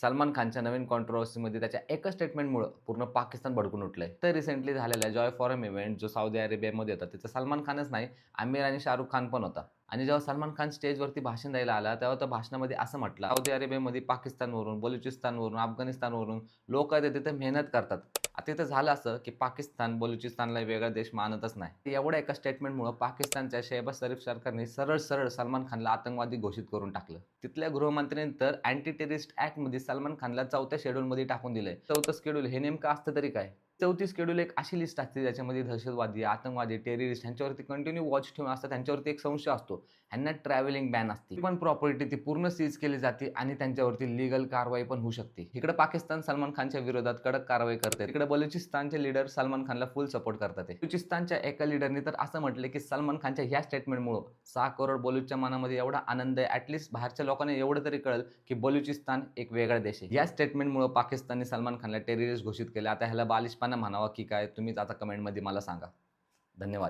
सलमान खानच्या नवीन कॉन्ट्रोवर्सीमध्ये त्याच्या एका स्टेटमेंटमुळं पूर्ण पाकिस्तान भडकून उठलंय. तर रिसेंटली झालेल्या जॉय फॉरम इव्हेंट जो साऊदी अरेबियामध्ये होता तिथं सलमान खानच नाही आमिर आणि शाहरुख खान पण होता. आणि जेव्हा सलमान खान स्टेजवरती भाषण द्यायला आला तेव्हा त्या भाषणामध्ये असं म्हटलं साऊदी अरेबियामध्ये पाकिस्तानवरून बलुचिस्तानवरून अफगाणिस्तानवरून लोक आहेत तिथे मेहनत करतात. आता इथं झालं असं की पाकिस्तान बलुचिस्तानला वेगळा देश मानतच नाही. एवढ्या एका स्टेटमेंटमुळे पाकिस्तानच्या शेहबाज शरीफ सरकारने सरळ सरळ सलमान खानला आतंकवादी घोषित करून टाकलं. तिथल्या गृहमंत्र्यांनी तर अँटी टेररिस्ट ऍक्टमध्ये सलमान खानला चौथ्या शेड्यूलमध्ये टाकून दिलंय. चौथं शेड्यूल हे नेमकं असतं तरी काय? चौथी शेड्यूल एक अशी लिस्ट असते ज्याच्यामध्ये दहशतवादी आतंकवादी टेररिस्ट ह्यांच्यावरती कंटिन्यू वॉच ठेवून असतात. त्यांच्यावरती एक संशय असतो. ह्यांना ट्रॅव्हलिंग बॅन असते. पण प्रॉपर्टी ती पूर्ण सीज केली जाते आणि त्यांच्यावरती लिगल कारवाई पण होऊ शकते. इकडे पाकिस्तान सलमान खानच्या विरोधात कडक कारवाई करते इकडे बलुचिस्तानचे लीडर सलमान खानला फुल सपोर्ट करतात बलुचिस्तानच्या एका लिडरने तर असं म्हटलं की सलमान खानच्या ह्या स्टेटमेंटमुळे सहा करोड बलूचच्या मनामध्ये एवढा आनंद आहे. ऍटलिस्ट बाहेरच्या लोकांना एवढं तरी कळलं की बलुचिस्तान एक वेगळा देश आहे. या स्टेटमेंटमुळे पाकिस्तानने सलमान खानला टेररिस्ट घोषित केले. आता ह्याला बालिशपणा म्हणावा की काय तुम्हीच आता कमेंटमध्ये मला सांगा. धन्यवाद.